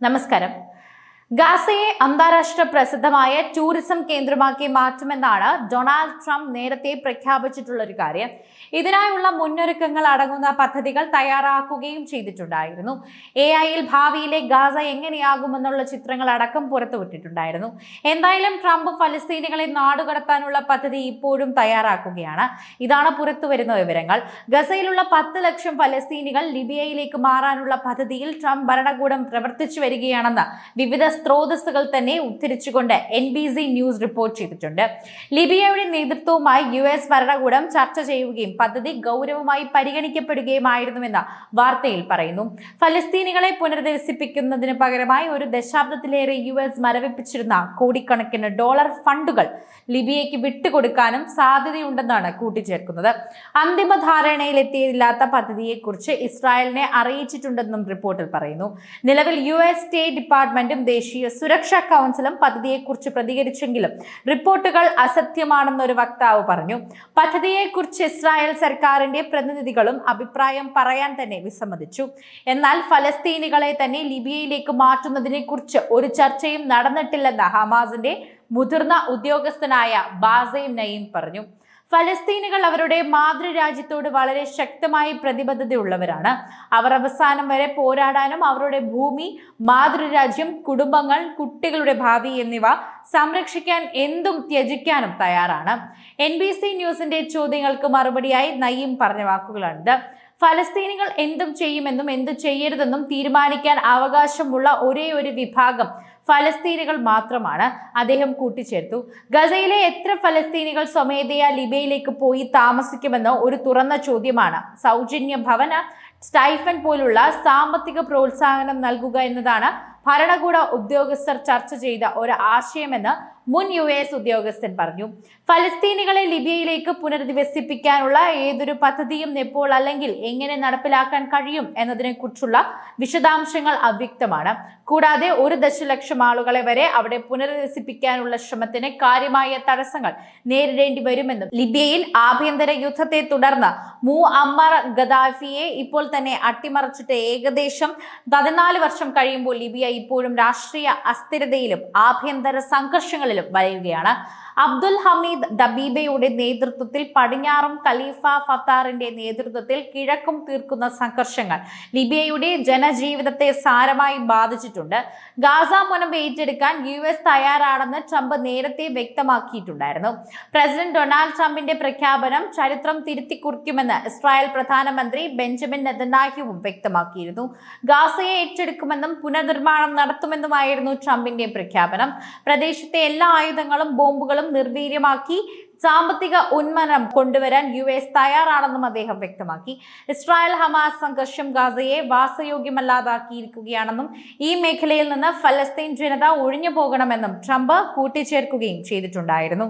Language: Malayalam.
നമസ്കാരം. ഗാസയെ അന്താരാഷ്ട്ര പ്രസിദ്ധമായ ടൂറിസം കേന്ദ്രമാക്കി മാറ്റുമെന്നാണ് ഡൊണാൾഡ് ട്രംപ് നേരത്തെ പ്രഖ്യാപിച്ചിട്ടുള്ള ഒരു കാര്യം. ഇതിനായുള്ള മുന്നൊരുക്കങ്ങൾ അടങ്ങുന്ന പദ്ധതികൾ തയ്യാറാക്കുകയും ചെയ്തിട്ടുണ്ടായിരുന്നു. എ ഐയിൽ ഭാവിയിലെ ഗാസ എങ്ങനെയാകുമെന്നുള്ള ചിത്രങ്ങൾ അടക്കം പുറത്തുവിട്ടിട്ടുണ്ടായിരുന്നു. എന്തായാലും ട്രംപ് ഫലസ്തീനികളെ നാടുകടത്താനുള്ള പദ്ധതി ഇപ്പോഴും തയ്യാറാക്കുകയാണ്. ഇതാണ് പുറത്തുവരുന്ന വിവരങ്ങൾ. ഗസയിലുള്ള പത്ത് ലക്ഷം ഫലസ്തീനികൾ ലിബിയയിലേക്ക് മാറാനുള്ള പദ്ധതിയിൽ ട്രംപ് ഭരണകൂടം പ്രവർത്തിച്ചു വരികയാണെന്ന് വിവിധ സ്രോതസ്സുകൾ തന്നെ ഉദ്ധരിച്ചുകൊണ്ട് N B C news report ചെയ്തിട്ടുണ്ട്. ലിബിയയുടെ നേതൃത്വവുമായി യു എസ് ഭരണകൂടം ചർച്ച ചെയ്യുകയും പദ്ധതി ഗൗരവമായി പരിഗണിക്കപ്പെടുകയുമായിരുന്നുവെന്ന് വാർത്തയിൽ പറയുന്നു. ഫലസ്തീനികളെ പുനരധിവസിപ്പിക്കുന്നതിന് പകരമായി ഒരു ദശാബ്ദത്തിലേറെ യു എസ് മരവിപ്പിച്ചിരുന്ന കോടിക്കണക്കിന് ഡോളർ ഫണ്ടുകൾ ലിബിയയ്ക്ക് വിട്ടുകൊടുക്കാനും സാധ്യതയുണ്ടെന്നാണ് കൂട്ടിച്ചേർക്കുന്നത്. അന്തിമ ധാരണയിലെത്തിയില്ലാത്ത പദ്ധതിയെക്കുറിച്ച് ഇസ്രായേലിനെ അറിയിച്ചിട്ടുണ്ടെന്നും റിപ്പോർട്ടിൽ പറയുന്നു. നിലവിൽ യു എസ് സ്റ്റേറ്റ് ഡിപ്പാർട്ട്മെന്റും ദേശീയ സുരക്ഷാ കൗൺസിലും പദ്ധതിയെക്കുറിച്ച് പ്രതികരിച്ചെങ്കിലും റിപ്പോർട്ടുകൾ അസത്യമാണെന്നൊരു വക്താവ് പറഞ്ഞു. പദ്ധതിയെക്കുറിച്ച് ഇസ്രായേൽ സർക്കാരിന്റെ പ്രതിനിധികളും അഭിപ്രായം പറയാൻ തന്നെ വിസമ്മതിച്ചു. എന്നാൽ ഫലസ്തീനികളെ തന്നെ ലിബിയയിലേക്ക് മാറ്റുന്നതിനെ കുറിച്ച് ഒരു ചർച്ചയും നടന്നിട്ടില്ലെന്ന് ഹമാസിന്റെ മുതിർന്ന ഉദ്യോഗസ്ഥനായ ബാസയും നയീം പറഞ്ഞു. ഫലസ്തീനുകൾ അവരുടെ മാതൃരാജ്യത്തോട് വളരെ ശക്തമായി പ്രതിബദ്ധതയുള്ളവരാണ്. അവർ അവസാനം വരെ പോരാടാനും അവരുടെ ഭൂമി മാതൃരാജ്യം കുടുംബങ്ങൾ കുട്ടികളുടെ ഭാവി എന്നിവ സംരക്ഷിക്കാൻ എന്തും ത്യജിക്കാനും തയ്യാറാണ്. എൻ ബി സി ന്യൂസിന്റെ ചോദ്യങ്ങൾക്ക് മറുപടിയായി നയീം പറഞ്ഞ വാക്കുകളാണിത് ഫലസ്തീനികൾ എന്തും ചെയ്യുമെന്നും എന്തു ചെയ്യരുതെന്നും തീരുമാനിക്കാൻ അവകാശമുള്ള ഒരേ ഒരു വിഭാഗം ഫലസ്തീനികൾ മാത്രമാണ് അദ്ദേഹം കൂട്ടിച്ചേർത്തു. ഗസയിലെ എത്ര ഫലസ്തീനികൾ സ്വമേധയാ ലിബിയയിലേക്ക് പോയി താമസിക്കുമെന്ന് ഒരു തുറന്ന ചോദ്യമാണ്. സൗജന്യ ഭവന സ്റ്റൈഫൻ പോലുള്ള സാമ്പത്തിക പ്രോത്സാഹനം നൽകുക എന്നതാണ് ഭരണകൂട ഉദ്യോഗസ്ഥർ ചർച്ച ചെയ്ത ഒരു ആശയമെന്ന് മുൻ യു എസ് ഉദ്യോഗസ്ഥൻ പറഞ്ഞു. ഫലസ്തീനികളെ ലിബിയയിലേക്ക് പുനരധിവസിപ്പിക്കാനുള്ള ഏതൊരു പദ്ധതിയും എപ്പോൾ അല്ലെങ്കിൽ എങ്ങനെ നടപ്പിലാക്കാൻ കഴിയും എന്നതിനെക്കുറിച്ചുള്ള വിശദാംശങ്ങൾ അവ്യക്തമാണ്. കൂടാതെ ഒരു ദശലക്ഷം ആളുകളെ വരെ അവിടെ പുനരധിവസിപ്പിക്കാനുള്ള ശ്രമത്തിന് കാര്യമായ തടസ്സങ്ങൾ നേരിടേണ്ടി വരുമെന്നും ലിബിയയിൽ ആഭ്യന്തര യുദ്ധത്തെ തുടർന്ന് മൂ അമ്മർ ഗദാഫിയെ ഇപ്പോൾ തന്നെ അട്ടിമറിച്ചിട്ട് ഏകദേശം പതിനാല് വർഷം കഴിയുമ്പോൾ ലിബിയ ഇപ്പോഴും രാഷ്ട്രീയ അസ്ഥിരതയിലും ആഭ്യന്തര സംഘർഷങ്ങളിലും വലയുകയാണ്. അബ്ദുൽ ഹമീദ് ദബീബയുടെ നേതൃത്വത്തിൽ പടിഞ്ഞാറും ഖലീഫ ഫത്താറിന്റെ നേതൃത്വത്തിൽ കിഴക്കും തീർക്കുന്ന സംഘർഷങ്ങൾ ലിബിയയുടെ ജനജീവിതത്തെ സാരമായി ബാധിച്ചിട്ടുണ്ട്. ഗാസ മുനമ്പ് എടുക്കാൻ യു എസ് തയ്യാറാണെന്ന് ട്രംപ് നേരത്തെ വ്യക്തമാക്കിയിട്ടുണ്ടായിരുന്നു. പ്രസിഡന്റ് ഡൊണാൾഡ് ട്രംപിന്റെ പ്രഖ്യാപനം ചരിത്രം തിരുത്തിക്കുറിക്കുമെന്ന് ഇസ്രായേൽ പ്രധാനമന്ത്രി ബെഞ്ചമിൻ നെതന്യാഹുവും വ്യക്തമാക്കിയിരുന്നു. ഗാസയെ ഏറ്റെടുക്കുമെന്നും പുനർനിർമ്മാണം നടത്തുമെന്നുമായിരുന്നു ട്രംപിന്റെ പ്രഖ്യാപനം. പ്രദേശത്തെ എല്ലാ ആയുധങ്ങളും ബോംബുകളും നിർവീര്യമാക്കി സാമ്പത്തിക ഉന്മനം കൊണ്ടുവരാൻ യു എസ് തയ്യാറാണെന്നും അദ്ദേഹം വ്യക്തമാക്കി. ഇസ്രായേൽ ഹമാസ് സംഘർഷം ഗാസയെ വാസയോഗ്യമല്ലാതാക്കിയിരിക്കുകയാണെന്നും ഈ മേഖലയിൽ നിന്ന് ഫലസ്തീൻ ജനത ഒഴിഞ്ഞു പോകണമെന്നും ട്രംപ് കൂട്ടിച്ചേർക്കുകയും ചെയ്തിട്ടുണ്ടായിരുന്നു.